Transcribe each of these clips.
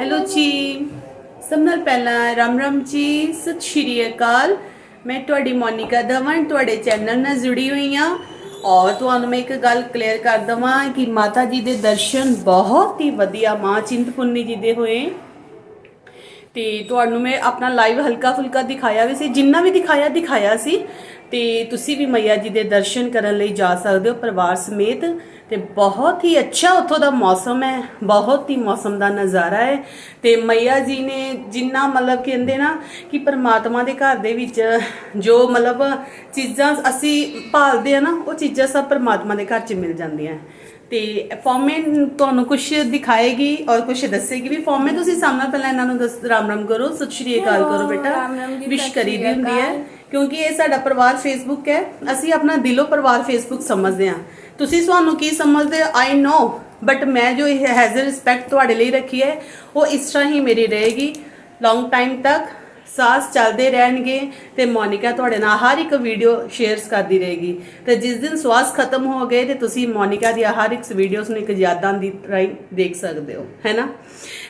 Hello ਜੀ। ਸਭ ਨਾਲ ਪਹਿਲਾਂ ਰਾਮ ਰਾਮ ਜੀ, ਸਤਿ ਸ਼੍ਰੀ ਅਕਾਲ। ਮੈਂ ਤੁਹਾਡੀ ਮੋਨਿਕਾ ਧਵਨ ਤੁਹਾਡੇ ਚੈਨਲ ਨਾਲ ਜੁੜੀ ਹੋਈ ਹਾਂ। ਔਰ ਤੁਹਾਨੂੰ ਮੈਂ ਇੱਕ ਗੱਲ ਕਲੀਅਰ ਕਰ ਦਵਾਂ ਕਿ ਮਾਤਾ ਜੀ ਦੇ ਦਰਸ਼ਨ ਬਹੁਤ ਹੀ ਵਧੀਆ, ਮਾਂ ਚਿੰਤਪੁਰਨੀ ਜੀ ਦੇ ਹੋਏ। ਤੇ ਤੁਹਾਨੂੰ ਮੈਂ ਆਪਣਾ ਲਾਈਵ ਹਲਕਾ ਫੁਲਕਾ ਦਿਖਾਇਆ ਵੀ ਸੀ, ਜਿੰਨਾ ਵੀ ਦਿਖਾਇਆ ਦਿਖਾਇਆ ਸੀ। ਤੇ ਤੁਸੀਂ ਵੀ ਮਈਆ ਜੀ ਦੇ ਦਰਸ਼ਨ ਕਰਨ ਲਈ ਜਾ ਸਕਦੇ ਹੋ ਪਰਿਵਾਰ ਸਮੇਤ। ਤੇ ਬਹੁਤ ਹੀ ਅੱਛਾ ਉੱਥੋਂ ਦਾ ਮੌਸਮ ਹੈ ਬਹੁਤ ਹੀ ਮੌਸਮ ਦਾ ਨਜ਼ਾਰਾ ਹੈ। ਤੇ ਮਈਆ ਜੀ ਨੇ ਜਿੰਨਾ ਮਤਲਬ ਕਹਿੰਦੇ ਨਾ ਕਿ ਪਰਮਾਤਮਾ ਦੇ ਘਰ ਦੇ ਵਿੱਚ ਜੋ ਮਤਲਬ ਚੀਜ਼ਾਂ ਅਸੀਂ ਭਾਲਦੇ ਆ ਨਾ ਉਹ ਚੀਜ਼ਾਂ ਸਭ ਪਰਮਾਤਮਾ ਦੇ ਘਰ 'ਚ ਮਿਲ ਜਾਂਦੀਆਂ। ਤੇ ਫੋਰਮੇ ਤੁਹਾਨੂੰ ਕੁਝ ਦਿਖਾਏਗੀ ਔਰ ਕੁਝ ਦੱਸੇਗੀ ਵੀ ਫੋਰਮੇ ਤੁਸੀਂ ਸਾਹਮਣੇ ਪਹਿਲਾਂ ਇਹਨਾਂ ਨੂੰ ਦੱਸ ਰਾਮ ਰਾਮ ਕਰੋ ਸਤਿ ਸ਼੍ਰੀ ਅਕਾਲ ਕਰੋ ਬੇਟਾ। ਵਿਸ਼ ਕਰੀ ਦੀ ਹੁੰਦੀ ਹੈ। ਕਿਉਂਕਿ ਇਹ ਸਾਡਾ ਪਰਿਵਾਰ ਫੇਸਬੁੱਕ ਹੈ। ਅਸੀਂ ਆਪਣਾ ਦਿਲੋਂ ਪਰਿਵਾਰ ਫੇਸਬੁੱਕ ਸਮਝਦੇ ਹਾਂ। ਤੁਸੀਂ ਤੁਹਾਨੂੰ ਕੀ ਸਮਝਦੇ? ਆਈ ਨੋ ਬਟ ਮੈਂ ਜੋ ਇਹ ਹੈਜ਼ ਰਿਸਪੈਕਟ ਤੁਹਾਡੇ ਲਈ ਰੱਖੀ ਹੈ, ਉਹ ਇਸ ਤਰ੍ਹਾਂ ਹੀ ਮੇਰੀ ਰਹੇਗੀ। ਲੌਂਗ ਟਾਈਮ ਤੱਕ ਸਾਸ ਚੱਲਦੇ ਰਹਿਣਗੇ ਤੇ ਮੋਨਿਕਾ ਤੁਹਾਡੇ ਨਾਲ ਹਰ ਇੱਕ ਵੀਡੀਓ ਸ਼ੇਅਰਸ ਕਰਦੀ ਰਹੇਗੀ। ਤੇ ਜਿਸ ਦਿਨ ਸਵਾਸ ਖਤਮ ਹੋ ਗਏ ਤੇ ਤੁਸੀਂ ਮੋਨਿਕਾ ਦੀ ਹਰ ਇੱਕ ਵੀਡੀਓਸ ਨੂੰ ਇੱਕ ਯਾਦਾਂ ਦੀ ਤਰ੍ਹਾਂ ਦੇਖ ਸਕਦੇ ਹੋ ਹੈਨਾ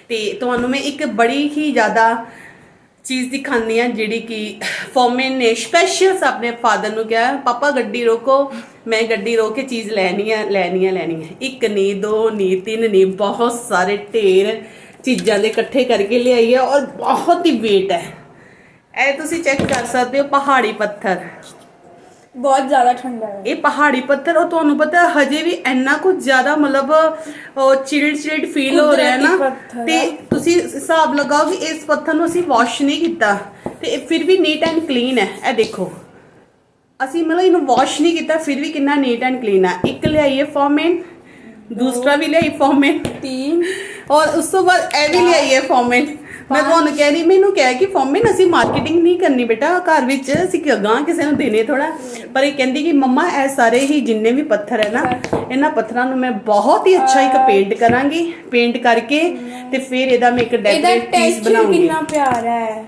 ਤੇ ਤੁਹਾਨੂੰ ਮੈਂ ਇੱਕ ਬੜੀ ਹੀ ਜ਼ਿਆਦਾ ਚੀਜ਼ ਦਿਖਾਉਂਦੀ ਆ ਜਿਹੜੀ ਕਿ ਫੋਮਨ ਨੇ ਸਪੈਸ਼ਲ ਆਪਣੇ ਫਾਦਰ ਨੂੰ ਕਿਹਾ, ਪਾਪਾ, ਗੱਡੀ ਰੋਕੋ, ਮੈਂ ਗੱਡੀ ਰੋਕ ਕੇ ਚੀਜ਼ ਲੈਣੀ ਆ ਲੈਣੀ ਆ ਲੈਣੀ ਆ। ਇੱਕ ਨਹੀਂ ਦੋ ਨਹੀਂ ਤਿੰਨ ਨਹੀਂ ਬਹੁਤ ਸਾਰੇ ਢੇਰ ਚੀਜ਼ਾਂ ਦੇ ਇਕੱਠੇ ਕਰਕੇ ਲਿਆਈ ਹੈ ਔਰ ਬਹੁਤ ਹੀ weight ਹੈ। ਇਹ ਤੁਸੀਂ ਚੈੱਕ ਕਰ ਸਕਦੇ ਹੋ, ਪਹਾੜੀ ਪੱਥਰ। ਬਹੁਤ ਜ਼ਿਆਦਾ ਠੰਡਾ ਹੈ। ਇਹ ਪਹਾੜੀ ਪੱਥਰ ਉਹ ਤੁਹਾਨੂੰ ਪਤਾ ਹੈ, ਹਜੇ ਵੀ ਇੰਨਾ ਕੁ ਜ਼ਿਆਦਾ ਮਤਲਬ ਚਿਲਡ ਚਿਲਡ ਫੀਲ ਹੋ ਰਿਹਾ ਹੈ ਨਾ। ਤੇ। ਤੁਸੀਂ ਹਿਸਾਬ ਲਗਾਓ ਕਿ ਇਸ ਪੱਥਰ ਨੂੰ ਅਸੀਂ ਵਾਸ਼ ਨਹੀਂ ਕੀਤਾ। ਤੇ ਫਿਰ ਵੀ ਨੀਟ ਐਂਡ ਕਲੀਨ ਹੈ। ਇਹ ਦੇਖੋ ਅਸੀਂ ਮਤਲਬ ਇਹਨੂੰ ਵਾਸ਼ ਨਹੀਂ ਕੀਤਾ ਫਿਰ ਵੀ ਕਿੰਨਾ ਨੀਟ ਐਂਡ ਕਲੀਨ ਹੈ। ਇੱਕ ਲਿਆਈਏ ਫੋਰਮੈਨ ਦੂਸਰਾ ਵੀ ਲਿਆਈ ਫੋਰਮੈਨ तीन ਔਰ ਉਸ ਤੋਂ ਬਾਅਦ ਇਹ ਵੀ ਲਿਆਈਏ ਫੋਰਮੈਨ ਮੈਂ ਤੁਹਾਨੂੰ ਕਹਿ ਰਹੀ ਮੈਨੂੰ ਕਹਿ ਕਿ ਫੋਰਮੈਨ ਅਸੀਂ ਮਾਰਕੀਟਿੰਗ ਨਹੀਂ ਕਰਨੀ ਬੇਟਾ ਘਰ ਵਿੱਚ ਅਸੀਂ ਗਾਂ ਕਿਸੇ ਨੂੰ ਦੇਣੇ ਥੋੜਾ ਪਰ ਇਹ ਕਹਿੰਦੀ ਕਿ ਮੰਮਾ ਇਹ ਸਾਰੇ ਹੀ ਜਿੰਨੇ ਵੀ ਪੱਥਰ ਹੈ ਨਾ ਇਹਨਾਂ ਪੱਥਰਾਂ ਨੂੰ ਮੈਂ ਬਹੁਤ ਹੀ ਅੱਛਾ ਇੱਕ ਪੇਂਟ ਕਰਾਂਗੀ। ਪੇਂਟ ਕਰਕੇ ਤੇ ਫਿਰ ਇਹਦਾ ਮੈਂ ਇੱਕ ਇਹਦਾ ਡੈਕੋਰੇਟ ਪੀਸ ਟੈਕਸਚਰ ਬਣਾਉਂਗੀ। ਕਿੰਨਾ ਪਿਆਰਾ ਹੈ।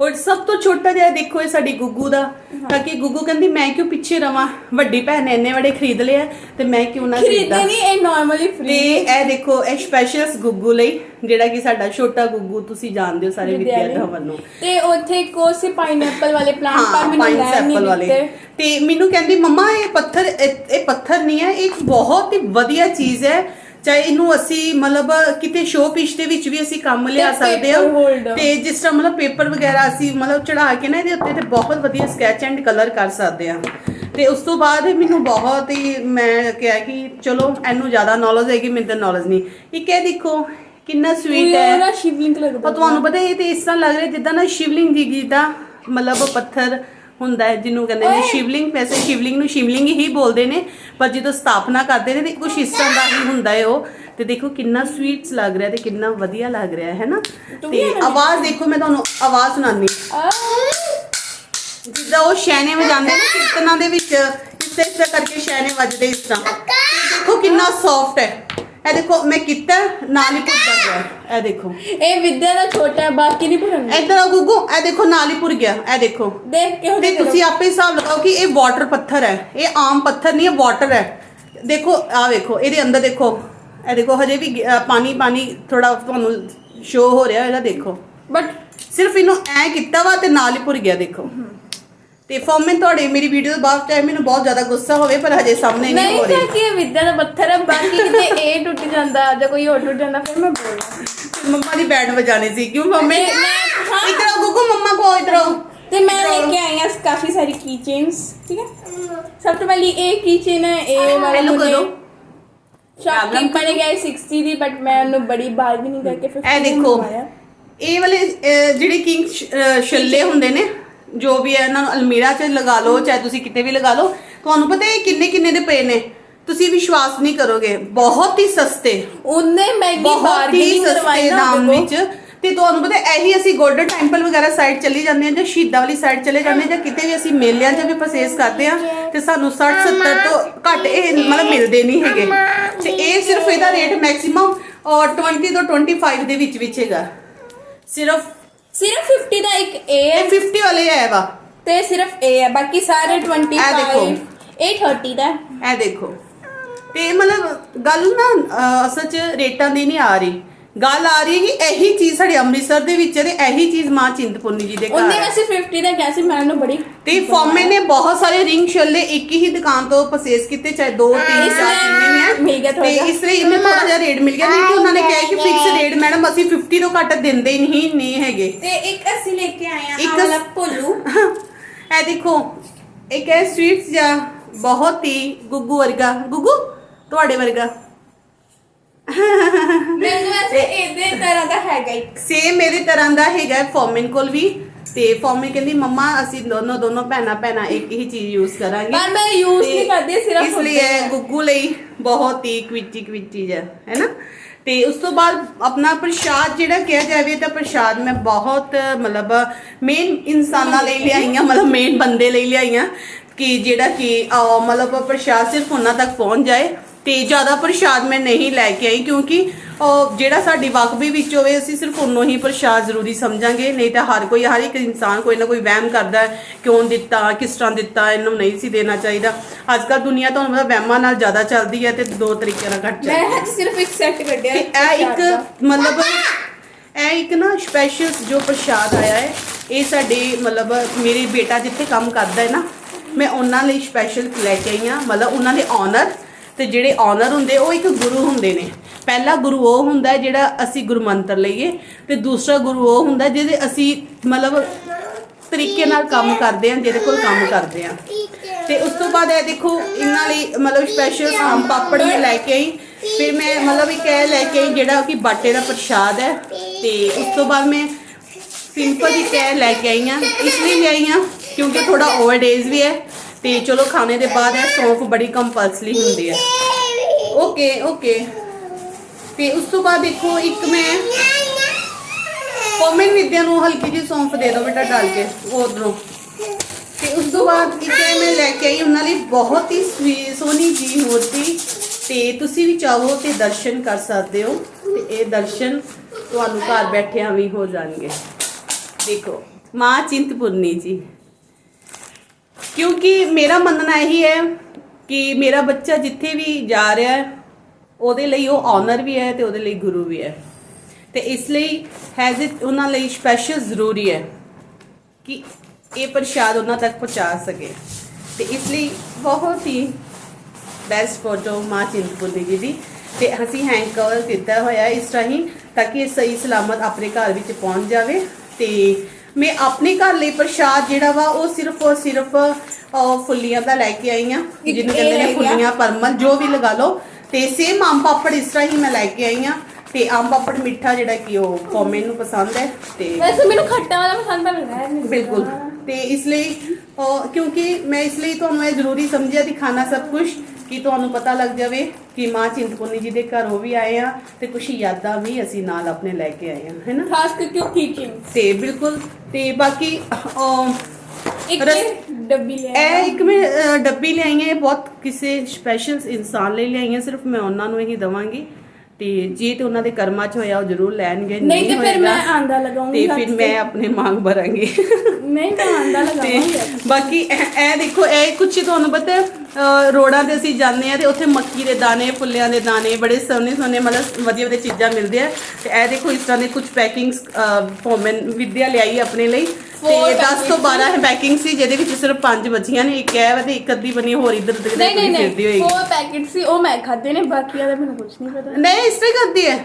ਔਰ ਸਭ ਤੋਂ ਛੋਟਾ ਜਿਹਾ ਦੇਖੋ ਇਹ ਸਾਡੀ ਗੁੱਗੂ ਦਾ ਤਾਂ ਕਿ ਗੁੱਗੂ ਕਹਿੰਦੀ ਮੈਂ ਕਿਉਂ ਪਿੱਛੇ ਰਵਾਂ? ਵੱਡੀ ਭੈਣ ਨੇ ਇੰਨੇ ਵੜੇ ਖਰੀਦ ਲਿਆ ਤੇ ਮੈਂ ਕਿਉਂ ਨਾ ਖਰੀਦਾਂ? ਨਹੀਂ ਇਹ ਨਾਰਮਲੀ ਤੇ ਫ੍ਰੀ ਇਹ ਦੇਖੋ ਇਹ ਸਪੈਸ਼ਲ ਗੁੱਗੂ ਲਈ ਜਿਹੜਾ ਕਿ ਸਾਡਾ ਛੋਟਾ ਗੁੱਗੂ ਤੁਸੀਂ ਜਾਣਦੇ ਹੋ ਸਾਰੇ ਵਿਦਿਆ ਧਵਨ ਨੂੰ ਤੇ ਉੱਥੇ ਕੋ ਸੀ ਪਾਈਨਐਪਲ ਵਾਲੇ ਪਲਾਂਟ ਪਰ ਮੈਨੂੰ ਲੈ ਨਹੀਂ ਐਪਲ ਵਾਲੇ। ਦਿੱਤੇ। ਤੇ ਮੈਨੂੰ ਕਹਿੰਦੀ ਮੰਮਾ ਇਹ ਪੱਥਰ ਇਹ ਇਹ ਪੱਥਰ ਨਹੀਂ ਹੈ ਇਹ ਇੱਕ ਬਹੁਤ ਹੀ ਵਧੀਆ ਚੀਜ਼ ਹੈ। ਚਾਹੇ ਇਹਨੂੰ ਅਸੀਂ ਮਤਲਬ ਕਿਤੇ ਸ਼ੋਅ ਪੀਸ ਦੇ ਵਿੱਚ ਵੀ ਅਸੀਂ ਕੰਮ ਲਿਆ ਸਕਦੇ ਹਾਂ। ਤੇ ਜਿਸ ਤਰ੍ਹਾਂ ਮਤਲਬ ਪੇਪਰ ਵਗੈਰਾ ਅਸੀਂ ਮਤਲਬ ਚੜਾ ਕੇ ਨਾ ਇਹਦੇ ਉੱਤੇ ਤੇ ਬਹੁਤ ਵਧੀਆ ਸਕੈਚ ਐਂਡ ਕਲਰ ਕਰ ਸਕਦੇ ਹਾਂ। ਤੇ ਉਸ ਤੋਂ ਬਾਅਦ ਮੈਨੂੰ ਬਹੁਤ ਹੀ ਮੈਂ ਕਿਹਾ ਕਿ ਚਲੋ ਇਹਨੂੰ ਜ਼ਿਆਦਾ ਨੌਲੇਜ ਹੈਗੀ ਮੈਨੂੰ ਤਾਂ ਨੌਲੇਜ ਨਹੀਂ। ਇੱਕ ਇਹ ਦੇਖੋ ਕਿੰਨਾ ਸਵੀਟ ਹੈ। ਪੂਰਾ ਸ਼ਿਵਲਿੰਗ ਲੱਗਦਾ ਤੁਹਾਨੂੰ ਪਤਾ ਇਹ ਤੇ ਇਸ ਤਰ੍ਹਾਂ ਲੱਗ ਰਿਹਾ ਜਿੱਦਾਂ ਨਾ ਸ਼ਿਵਲਿੰਗ ਦਾ ਮਤਲਬ ਪੱਥਰ। ਹੁੰਦਾ ਹੈ ਜਿਹਨੂੰ ਕਹਿੰਦੇ ਨੇ। ਸ਼ਿਵਲਿੰਗ। ਵੈਸੇ ਸ਼ਿਵਲਿੰਗ ਨੂੰ ਸ਼ਿਵਲਿੰਗ ਹੀ ਬੋਲਦੇ ਨੇ ਪਰ ਜਦੋਂ ਸਥਾਪਨਾ ਕਰਦੇ ਨੇ ਤੇ ਕੁਝ ਇਸ ਤਰ੍ਹਾਂ ਦਾ ਹੀ ਹੁੰਦਾ ਹੈ ਉਹ। ਤੇ ਦੇਖੋ ਕਿੰਨਾ ਸਵੀਟਸ ਲੱਗ ਰਿਹਾ ਤੇ ਕਿੰਨਾ ਵਧੀਆ ਲੱਗ ਰਿਹਾ ਹੈ ਨਾ? ਤੂੰ ਆਵਾਜ਼ ਦੇਖੋ ਮੈਂ ਤੁਹਾਨੂੰ ਆਵਾਜ਼ ਸੁਣਾਉਂਦੀ ਜਿੱਦਾਂ ਉਹ ਸ਼ੈਨੇ ਵਜਾਉਂਦੇ ਨੇ ਕੀਰਤਨਾਂ ਦੇ ਵਿੱਚ ਇਸ ਤਰ੍ਹਾਂ ਕਰਕੇ ਸ਼ੈਨੇ ਵੱਜਦੇ ਇਸ ਤਰ੍ਹਾਂ। ਦੇਖੋ ਕਿੰਨਾ ਸੌਫਟ ਹੈ। ਇਹ ਦੇਖੋ ਮੈਂ ਕੀਤਾ ਨਾਲ ਹੀ ਪੁੱਜਦਾ ਗਿਆ। ਇਹ ਦੇਖੋ। ਇਹ ਵਿਦਿਆ ਦਾ ਛੋਟਾ ਹੈ ਬਾਕੀ ਨਹੀਂ ਪੜ੍ਹਨਾ ਇੱਧਰ ਆ ਗੁੱਗੂ ਇਹ ਦੇਖੋ ਨਾਲ ਹੀ ਪੁਰ ਗਿਆ। ਇਹ ਦੇਖੋ। ਦੇਖ ਕੇ ਤੇ ਤੁਸੀਂ ਆਪੇ ਹਿਸਾਬ ਲਗਾਓ ਕਿ ਇਹ ਵਾਟਰ ਪੱਥਰ ਹੈ। ਇਹ ਆਮ ਪੱਥਰ ਨਹੀਂ ਹੈ ਵਾਟਰ ਹੈ। ਦੇਖੋ ਆ ਵੇਖੋ ਇਹਦੇ ਅੰਦਰ ਦੇਖੋ। ਇਹ ਦੇਖੋ ਹਜੇ ਵੀ ਅ, ਪਾਣੀ ਪਾਣੀ ਥੋੜਾ ਤੁਹਾਨੂੰ ਸ਼ੋ ਹੋ ਰਿਹਾ ਇਹਦਾ ਦੇਖੋ। ਬਟ ਸਿਰਫ ਇਹਨੂੰ ਐ ਕੀਤਾ ਵਾ ਤੇ ਨਾਲ ਹੀ ਪੁਰ ਗਿਆ ਦੇਖੋ। ਤੇ ਫੋਰਮੈਨ ਤੁਹਾਡੇ ਮੇਰੀ ਵੀਡੀਓ ਤੋਂ ਬਾਅਦ ਚਾਹੇ ਮੈਨੂੰ ਬਹੁਤ ਜ਼ਿਆਦਾ ਗੁੱਸਾ ਹੋਵੇ ਪਰ ਹਜੇ ਸਾਹਮਣੇ ਨਹੀਂ ਨਹੀਂ ਹੋ ਰਹੀ। ਕਿ ਇਹ ਵਿਦਿਆ ਦਾ ਪੱਥਰ ਹੈ ਬਾਕੀ ਕਿਤੇ ਇਹ ਟੁੱਟ ਜਾਂਦਾ ਜਾਂ ਕੋਈ ਹੋਰ ਟੁੱਟ ਜਾਂਦਾ ਫਿਰ ਮੈਂ ਬੋਲਾਂ ਮੰਮਾ ਦੀ ਬੈਂਡ ਵਜਾਣੀ ਸੀ ਕਿਉਂ ਮੰਮੀ? ਮੈਂ- ਮੈਂ- ਹਾਂ। ਇੱਧਰ ਆਓ ਗੁੱਗੂ ਮੰਮਾ ਕੋ ਇੱਧਰ ਆਓ। ਤੇ ਮੈਂ ਲੈ ਕੇ ਆਈ ਹਾਂ ਕਾਫੀ ਸਾਰੀ ਕੀ ਚੇਨਸ ਠੀਕ ਹੈ? ਸਭ ਤੋਂ ਪਹਿਲੀ ਇਹ ਕੀ ਚੇਨ ਹੈ ਇਹ ਵਾਲਾ Hello ਕਰੋ। ਸ਼ਾਪਿੰਗ ਪੜ ਗਿਆ 60 ਦੀ ਬਟ ਮੈਂ ਉਹਨੂੰ ਬੜੀ ਬਾਰਗੇਨਿੰਗ ਕਰਕੇ ਫਿਰ ਇਹ ਦੇਖੋ ਇਹ ਵਾਲੇ ਅਹ, ਜਿਹੜੇ ਕਿੰਗ ਛੱਲੇ ਹੁੰਦੇ ਨੇ ਜੋ ਵੀ ਹੈ ਇਹਨਾਂ ਨੂੰ ਅਲਮੀਰਾ 'ਚ ਲਗਾ ਲਓ ਚਾਹੇ ਤੁਸੀਂ ਕਿਤੇ ਵੀ ਲਗਾ ਲਓ। ਤੁਹਾਨੂੰ ਪਤਾ ਇਹ ਕਿੰਨੇ ਕਿੰਨੇ ਦੇ ਪਏ ਨੇ? ਤੁਸੀਂ ਵਿਸ਼ਵਾਸ ਨਹੀਂ ਕਰੋਗੇ। ਬਹੁਤ ਹੀ ਸਸਤੇ। ਉਹਨੇ ਮੈਗੀ ਬਹੁਤ ਹੀ ਬਾਰਗੇਨਿੰਗ ਕਰਵਾਈ ਸਸਤੇ ਨਾ ਦਾਮ ਉਹਦੇ ਵਿੱਚ। ਤੇ ਤੁਹਾਨੂੰ ਪਤਾ ਇਹੀ ਅਸੀਂ ਗੋਲਡਨ ਟੈਂਪਲ ਵਗੈਰਾ ਸਾਈਡ ਚਲੀ ਜਾਂਦੇ ਹਾਂ ਜਾਂ ਸ਼ਹੀਦਾਂ ਵਾਲੀ ਸਾਈਡ ਚਲੇ ਜਾਂਦੇ ਹਾਂ ਜਾਂ ਕਿਤੇ ਵੀ ਅਸੀਂ ਮੇਲਿਆਂ 'ਚ ਵੀ ਪਰਚੇਸ ਕਰਦੇ ਹਾਂ ਤੇ ਸਾਨੂੰ 60 70 ਤੋਂ ਘੱਟ ਇਹ ਮਤਲਬ ਮਿਲਦੇ ਨਹੀਂ ਹੈਗੇ। ਤੇ ਇਹ ਸਿਰਫ ਇਹਦਾ ਰੇਟ ਮੈਕਸਿਮਮ ਔਰ 20 ਤੋਂ 25 ਦੇ ਵਿੱਚ ਵਿੱਚ ਹੈਗਾ। ਸਿਰਫ ਸਿਰਫ 50 ਦਾ ਇੱਕ A ਹੈ ਇਹ 50 ਵਾਲੇ ਹੈ ਵਾ ਤੇ ਸਿਰਫ A ਹੈ ਬਾਕੀ ਸਾਰੇ 25 ਦੇਖੋ। ਇਹ 30 ਦਾ ਹੈ। ਇਹ ਦੇਖੋ ਤੇ ਮਤਲਬ ਗੱਲ ਨਾ ਅਹ, ਅਸਲ 'ਚ ਰੇਟਾਂ ਦੀ ਨਹੀਂ ਆ ਰਹੀ ਗੱਲ ਆ ਰਹੀ ਹੈ ਕਿ ਇਹੀ ਚੀਜ਼ ਸਾਡੇ ਅੰਮ੍ਰਿਤਸਰ ਦੇ ਵਿੱਚ ਹੈ ਤੇ ਇਹੀ ਚੀਜ਼ ਮਾਂ ਚਿੰਤਪੁਰਨੀ ਜੀ ਦੇ ਘਰ ਉਹਨੇ ਹੈ। ਵੈਸੇ 50 ਦਾ ਕਿਹਾ ਸੀ ਮੈਨੂੰ ਨੂੰ ਬੜੀ ਤੇ ਫੋਮੇ ਨੇ ਬਹੁਤ ਸਾਰੇ ਰਿੰਗ ਛੱਲੇ ਇੱਕ ਹੀ ਦੁਕਾਨ ਤੋਂ ਪਰਚੇਸ ਕੀਤੇ ਚਾਹੇ ਦੋ ਤਿੰਨ ਇਸ ਚਾਰ ਜਿੰਨੇ ਵੀ ਹੈ। ਮਿਲ ਗਿਆ ਤੇ। ਇਸ ਲਈ ਇਹਨੂੰ ਥੋੜਾ ਜਿਹਾ ਰੇਟ ਮਿਲ ਗਿਆ। ਨਹੀਂ ਕਿ ਉਹਨਾਂ ਨੇ ਕਿਹਾ ਕਿ ਫਿਕਸ ਰੇਟ ਮੈਡਮ ਅਸੀਂ 50 ਤੋਂ ਘੱਟ ਦਿੰਦੇ ਹੀ ਨਹੀਂ ਨਹੀਂ ਹੈਗੇ। ਤੇ ਇੱਕ ਅਸੀਂ ਲੈ ਕੇ ਆਏ ਆ ਇੱਕ ਭੋਲੂ। ਇਹ ਦੇਖੋ ਇੱਕ ਹੈ ਸਵੀਟਸ ਜਾਂ ਬਹੁਤ ਹੀ ਗੁੱਗੂ ਵਰਗਾ ਗੁੱਗੂ ਤੁਹਾਡੇ ਵਰਗਾ। ਮੈਨੂੰ ਵੈਸੇ ਇਹਦੇ ਤਰ੍ਹਾਂ ਦਾ ਹੈਗਾ ਇੱਕ ਸੇਮ ਮੇਰੇ ਤਰ੍ਹਾਂ ਦਾ ਹੈਗਾ ਫੋਮਿਨ ਕੋਲ ਵੀ। ਤੇ ਫੋਮਿਨ ਕਹਿੰਦੀ ਮੰਮਾ ਅਸੀਂ ਦੋਨੋਂ ਦੋਨੋਂ ਭੈਣਾਂ ਭੈਣਾਂ ਇੱਕ ਹੀ ਚੀਜ਼ ਯੂਜ਼ ਕਰਾਂਗੇ। ਪਰ ਮੈਂ use ਤੇ ਨਹੀਂ ਕਰਦੀ, ਸਿਰਫ ਇਸ ਲਈ ਹੁੰਦੇ ਇਹ ਆ। ਗੁੱਗੂ ਲਈ ਬਹੁਤ ਹੀ ਕਵਿੱਚੀ ਕਵਿੱਚੀ ਹੈ ਹੈਨਾ ਤੇ ਉਸ ਤੋਂ ਬਾਅਦ ਆਪਣਾ ਪ੍ਰਸ਼ਾਦ ਜਿਹੜਾ ਕਿਹਾ ਜਾਵੇ ਤਾਂ ਪ੍ਰਸ਼ਾਦ ਮੈਂ ਬਹੁਤ ਮਤਲਬ ਮੇਨ ਇਨਸਾਨਾਂ ਲਈ ਲਿਆਈਆਂ ਮਤਲਬ ਮੇਨ ਬੰਦੇ ਲਈ ਲਿਆਈਆਂ ਕਿ ਜਿਹੜਾ ਕਿ ਮਤਲਬ ਪ੍ਰਸ਼ਾਦ ਸਿਰਫ ਉਹਨਾਂ ਤੱਕ ਪਹੁੰਚ ਜਾਏ। ਤੇ ਜ਼ਿਆਦਾ ਪ੍ਰਸ਼ਾਦ ਮੈਂ ਨਹੀਂ ਲੈ ਕੇ ਆਈ ਕਿਉਂਕਿ ਉਹ ਜਿਹੜਾ ਸਾਡੀ ਵਕਬੇ ਵਿੱਚ ਹੋਵੇ ਅਸੀਂ ਸਿਰਫ ਉਹਨੋਂ ਹੀ ਪ੍ਰਸ਼ਾਦ ਜ਼ਰੂਰੀ ਸਮਝਾਂਗੇ ਨਹੀਂ ਤਾਂ ਹਰ ਕੋਈ ਹਰ ਇੱਕ ਇਨਸਾਨ ਕੋਈ ਨਾ ਕੋਈ ਵਹਿਮ ਕਰਦਾ ਹੈ, ਕਿਉਂ ਦਿੱਤਾ ਕਿਸ ਤਰ੍ਹਾਂ ਦਿੱਤਾ ਇਹਨੂੰ ਨਹੀਂ ਸੀ ਦੇਣਾ ਚਾਹੀਦਾ। ਅੱਜ ਕੱਲ ਦੁਨੀਆ ਤੁਹਾਨੂੰ ਪਤਾ ਵਹਿਮਾਂ ਨਾਲ ਜ਼ਿਆਦਾ ਚੱਲਦੀ ਹੈ ਤੇ ਦੋ ਤਰੀਕੇ ਨਾਲ ਘੱਟ ਮੈਂ ਚੱਲਦੀ ਅੱਜ ਸਿਰਫ ਇੱਕ ਸੈੱਟ ਕੱਢਿਆ ਇਹ ਇੱਕ ਮਤਲਬ ਇਹ ਇੱਕ ਨਾ ਸਪੈਸ਼ਲ ਜੋ ਪ੍ਰਸ਼ਾਦ ਆਇਆ ਹੈ ਇਹ ਸਾਡੇ ਮਤਲਬ ਮੇਰੇ ਬੇਟਾ ਜਿੱਥੇ ਕੰਮ ਕਰਦਾ ਹੈ ਨਾ ਮੈਂ ਉਹਨਾਂ ਲਈ ਸਪੈਸ਼ਲ ਲੈ ਕੇ ਆਈ ਹਾਂ ਮਤਲਬ ਉਹਨਾਂ ਦੇ ਓਨਰ ਤੇ ਜਿਹੜੇ ਓਨਰ ਹੁੰਦੇ, ਉਹ ਇੱਕ ਗੁਰੂ ਹੁੰਦੇ ਨੇ। ਪਹਿਲਾ ਗੁਰੂ ਉਹ ਹੁੰਦਾ ਜਿਹੜਾ ਅਸੀਂ ਗੁਰਮੰਤਰ ਲਈਏ ਤੇ ਦੂਸਰਾ ਗੁਰੂ ਉਹ ਹੁੰਦਾ ਜਿਹਦੇ ਅਸੀਂ ਮਤਲਬ ਤਰੀਕੇ ਨਾਲ ਕੰਮ ਕਰਦੇ ਹਾਂ, ਜਿਹਦੇ ਕੋਲ ਕੰਮ ਕਰਦੇ ਹਾਂ। ਤੇ ਉਸ ਤੋਂ ਬਾਅਦ ਇਹ ਦੇਖੋ, ਇਹਨਾਂ ਲਈ ਮਤਲਬ ਸਪੈਸ਼ਲ ਆਮ ਪਾਪੜ ਮੈਂ ਲੈ ਕੇ ਆਈ। ਫਿਰ ਮੈਂ ਮਤਲਬ ਇੱਕ ਇਹ ਲੈ ਕੇ ਆਈ ਜਿਹੜਾ ਕਿ ਬਾਟੇ ਦਾ ਪ੍ਰਸ਼ਾਦ ਹੈ। ਤੇ ਉਸ ਤੋਂ ਬਾਅਦ ਮੈਂ ਸਿੰਪਲ ਹੀ ਕਹਿ ਲੈ ਕੇ ਆਈ ਹਾਂ। ਇਸ ਲਈ ਲਿਆਈ ਹਾਂ, ਕਿਉਂਕਿ ਥੋੜਾ ਓਵਰ ਡੇਜ਼ ਵੀ ਹੈ। ਤੇ ਚਲੋ ਖਾਣੇ ਦੇ ਬਾਅਦ ਇਹ ਸੌਂਫ ਬੜੀ ਕੰਪਲਸਰੀ ਹੁੰਦੀ ਹੈ। ਓਕੇ ਓਕੇ ਤੇ ਉਸ ਤੋਂ ਬਾਅਦ ਦੇਖੋ, ਇੱਕ ਮੈਂ ਕੋਮਨ ਵਿਦਿਆ ਨੂੰ ਹਲਕੀ ਜਿਹੀ ਸੌਂਫ ਦੇ ਦਿਓ ਬੇਟਾ ਡਾਲ ਕੇ ਉਧਰੋਂ ਤੇ ਉਸ ਤੋਂ ਬਾਅਦ ਇੱਕ ਇਹ ਮੈਂ ਲੈ ਕੇ ਆਈ, ਉਹਨਾਂ ਲਈ ਬਹੁਤ ਹੀ ਸਵੀ- ਸੋਹਣੀ ਜੀ ਮੂਰਤੀ। ਤੇ ਤੁਸੀਂ ਵੀ ਚਾਹੋ ਤੇ ਦਰਸ਼ਨ ਕਰ ਸਕਦੇ ਹੋ, ਤੇ ਇਹ ਦਰਸ਼ਨ ਤੁਹਾਨੂੰ ਘਰ ਬੈਠਿਆਂ ਵੀ ਹੋ ਜਾਣਗੇ। ਦੇਖੋ, ਮਾਂ ਚਿੰਤਪੁਰਨੀ ਜੀ। ਕਿਉਂਕਿ ਮੇਰਾ ਮੰਨਣਾ ਇਹੀ ਹੈ ਕਿ ਮੇਰਾ ਬੱਚਾ ਜਿੱਥੇ ਵੀ ਜਾ ਰਿਹਾ ਹੈ, ਉਹਦੇ ਲਈ ਉਹ ਆਨਰ ਵੀ ਹੈ ਤੇ ਉਹਦੇ ਲਈ ਗੁਰੂ ਵੀ ਹੈ। ਤੇ ਇਸ ਲਈ ਹੈਜ਼ ਇਟ ਉਹਨਾਂ ਲਈ ਸਪੈਸ਼ਲ ਜ਼ਰੂਰੀ ਹੈ ਕਿ ਇਹ ਪ੍ਰਸ਼ਾਦ ਉਹਨਾਂ ਤੱਕ ਪਹੁੰਚਾ ਸਕੇ। ਤੇ ਇਸ ਲਈ ਬਹੁਤ ਹੀ ਬੈਸਟ ਫੋਟੋ ਮਾਂ ਚਿੰਤਪੁਰਨੀ ਜੀ ਦੀ। ਤੇ ਅਸੀਂ ਹੈਂਗ ਕਵਰ ਦਿੱਤਾ ਹੋਇਆ ਇਸ ਰਾਹੀਂ ਤਾਂ ਕਿ ਇਹ ਸਹੀ ਸਲਾਮਤ ਆਪਣੇ ਘਰ ਵਿੱਚ ਪਹੁੰਚ ਜਾਵੇ ਤੇ ਮੈਂ ਆਪਣੇ ਘਰ ਲਈ ਪ੍ਰਸ਼ਾਦ ਜਿਹੜਾ ਵਾ ਉਹ ਸਿਰਫ ਔਰ ਸਿਰਫ ਅਹ, ਫੁੱਲੀਆਂ ਦਾ ਲੈ ਕੇ ਆਈ ਆ ਇੱਕ ਜਿਹਨੂੰ ਇਹ ਕਹਿੰਦੇ ਨੇ ਰਹਿ ਗਿਆ। ਫੁੱਲੀਆਂ ਪਰਮਲ ਜੋ ਵੀ ਲਗਾ ਲਓ। ਤੇ ਸੇਮ ਆਮ ਪਾਪੜ ਇਸ ਤਰ੍ਹਾਂ ਹੀ ਮੈਂ ਲੈ ਕੇ ਆਈ ਆ ਤੇ ਆਮ ਪਾਪੜ ਮਿੱਠਾ ਜਿਹੜਾ ਕਿ ਉਹ ਕੋਮੇ ਨੂੰ ਪਸੰਦ ਹੈ ਤੇ ਵੈਸੇ ਮੈਨੂੰ ਖੱਟਾ ਵਾਲਾ ਪਸੰਦ ਪਰ ਨਹੀਂ ਬਿਲਕੁਲ। ਤੇ ਇਸ ਲਈ ਕਿਉਂਕਿ ਮੈਂ ਇਸ ਲਈ ਤੁਹਾਨੂੰ ਇਹ ਜ਼ਰੂਰੀ ਸਮਝਿਆ ਦਿਖਾਣਾ ਸਭ ਕੁਝ ਕਿ ਤੁਹਾਨੂੰ ਪਤਾ ਲੱਗ ਜਾਵੇ ਕਿ ਮਾਂ ਚਿੰਤਪੁਰਨੀ ਜੀ ਦੇ ਘਰ ਉਹ ਵੀ ਆਏ ਆ ਤੇ ਕੁਝ ਯਾਦਾਂ ਵੀ ਅਸੀਂ ਨਾਲ ਆਪਣੇ ਲੈ ਕੇ ਆਏ ਆ ਹੈਨਾ ਖਾਸ ਕਰਕੇ ਉਹ ਕੀਚਿੰਗ ਤੇ ਬਿਲਕੁਲ ਤੇ ਬਾਕੀ ਇੱਕ ਡੱਬੀ ਲੈ ਇਹ ਇੱਕ ਮੈਂ ਅ, ਡੱਬੀ ਲਿਆਈ ਹੈ ਇਹ ਬਹੁਤ ਕਿਸੇ ਸਪੈਸ਼ਲ ਇਨਸਾਨ ਲਈ ਲਿਆਈ ਹੈ ਸਿਰਫ ਮੈਂ ਉਹਨਾਂ ਨੂੰ ਹੀ ਦਵਾਂਗੀ ਤੇ ਜੇ ਤੇ ਉਹਨਾਂ ਦੇ ਕਰਮਾਂ ਚ ਹੋਇਆ ਉਹ ਜ਼ਰੂਰ ਲੈਣਗੇ ਨਹੀਂ ਤੇ ਫਿਰ ਮੈਂ ਆਂਦਾ ਲਗਾਉਂਗੀ ਤੇ ਫਿਰ ਮੈਂ ਆਪਣੇ ਮੰਗ ਭਰਾਂਗੀ। ਨਹੀਂ ਮੈਂ ਆਂਦਾ ਲਗਾਉਂਗੀ ਬਾਕੀ ਇਹ ਇਹ ਦੇਖੋ ਇਹ ਕੁਛ ਤੁਹਾਨੂੰ ਪਤਾ ਰੋਡਾਂ ਤੇ ਅਸੀਂ ਜਾਂਦੇ ਆ ਤੇ ਉੱਥੇ ਮੱਕੀ ਦੇ ਦਾਣੇ ਫੁੱਲਿਆਂ ਦੇ ਦਾਣੇ ਬੜੇ ਸੋਹਣੇ ਸੋਹਣੇ ਮਤਲਬ ਵਧੀਆ ਵਧੀਆ ਚੀਜ਼ਾਂ ਮਿਲਦੇ ਆ। ਤੇ ਇਹ ਦੇਖੋ ਇਸ ਤਰ੍ਹਾਂ ਦੇ ਕੁਝ ਪੈਕਿੰਗਸ ਫੋਮਨ ਵਿਦਿਆ ਲਿਆਈ ਆਪਣੇ ਲਈ। ਤੇ Four 10 ਤੋਂ 12 ਹੈ ਪੈਕਿੰਗ ਸੀ ਜਿਹਦੇ ਵਿੱਚ ਸਿਰਫ ਪੰਜ ਬਚੀਆਂ ਨੇ ਇੱਕ ਹੈ ਵਾ ਤੇ ਇੱਕ ਅੱਧੀ ਬਣੀ ਹੋਰ ਇੱਧਰ ਉੱਧਰ ਨਹੀਂ ਨਹੀਂ ਫਿਰਦੀ ਨਹੀਂ ਹੋਏਗੀ। ਉਹ ਪੈਕੇਟ ਸੀ ਉਹ ਮੈਂ ਖਾਦੇ ਨੇ ਬਾਕੀਆਂ ਦਾ ਮੈਨੂੰ ਕੁਝ ਨਹੀਂ ਪਤਾ। ਨਹੀਂ ਇਸ ਹੀ ਕਰਦੀ ਹੈ।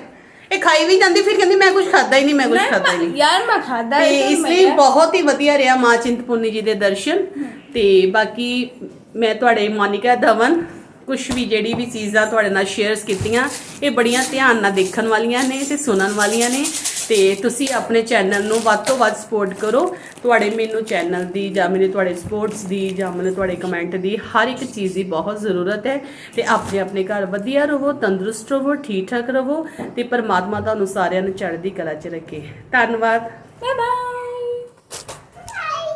ਇਹ ਖਾਈ ਵੀ ਜਾਂਦੀ ਫਿਰ ਕਹਿੰਦੀ ਮੈਂ ਕੁਝ ਖਾਦਾ ਹੀ ਨਹੀਂ ਮੈਂ ਕੁਝ ਖਾਦਾ ਹੀ ਨਹੀਂ। ਯਾਰ ਮੈਂ ਖਾਦਾ ਤੇ ਇਸ ਲਈ ਬਹੁਤ ਹੀ ਵਧੀਆ ਰਿਹਾ ਮਾਂ ਚਿੰਤਪੁਰਨੀ ਜੀ ਦੇ ਦਰਸ਼ਨ। ਤੇ ਬਾਕੀ ਮੈਂ ਤੁਹਾਡੇ ਮੋਨਿਕਾ ਧਵਨ ਕੁਝ ਵੀ ਜਿਹੜੀ ਵੀ ਚੀਜ਼ਾਂ ਤੁਹਾਡੇ ਨਾਲ ਸ਼ੇਅਰਸ ਕੀਤੀਆਂ, ਇਹ ਬੜੀਆਂ ਧਿਆਨ ਨਾਲ ਦੇਖਣ ਵਾਲੀਆਂ ਨੇ ਤੇ ਸੁਣਨ ਵਾਲੀਆਂ ਨੇ ਤੇ ਤੁਸੀਂ ਆਪਣੇ ਚੈਨਲ ਨੂੰ ਵੱਧ ਤੋਂ ਵੱਧ ਸਪੋਰਟ ਕਰੋ। ਤੁਹਾਡੇ ਮੈਨੂੰ ਚੈਨਲ ਦੀ ਜਾਂ ਮੈਨੂੰ ਤੁਹਾਡੇ ਸਪੋਰਟਸ ਦੀ ਜਾਂ ਮੈਨੂੰ ਤੁਹਾਡੇ ਕਮੈਂਟ ਦੀ ਹਰ ਇੱਕ ਚੀਜ਼ ਦੀ ਬਹੁਤ ਜ਼ਰੂਰਤ ਹੈ ਤੇ ਆਪਣੇ ਆਪਣੇ ਘਰ ਵਧੀਆ ਰਹੋ, ਤੰਦਰੁਸਤ ਰਹੋ ਠੀਕ ਠਾਕ ਰਹੋ ਤੇ ਪਰਮਾਤਮਾ ਤੁਹਾਨੂੰ ਸਾਰਿਆਂ ਨੂੰ ਚੜ੍ਹਦੀ ਕਲਾ 'ਚ ਰੱਖੇ। ਧੰਨਵਾਦ। Bye bye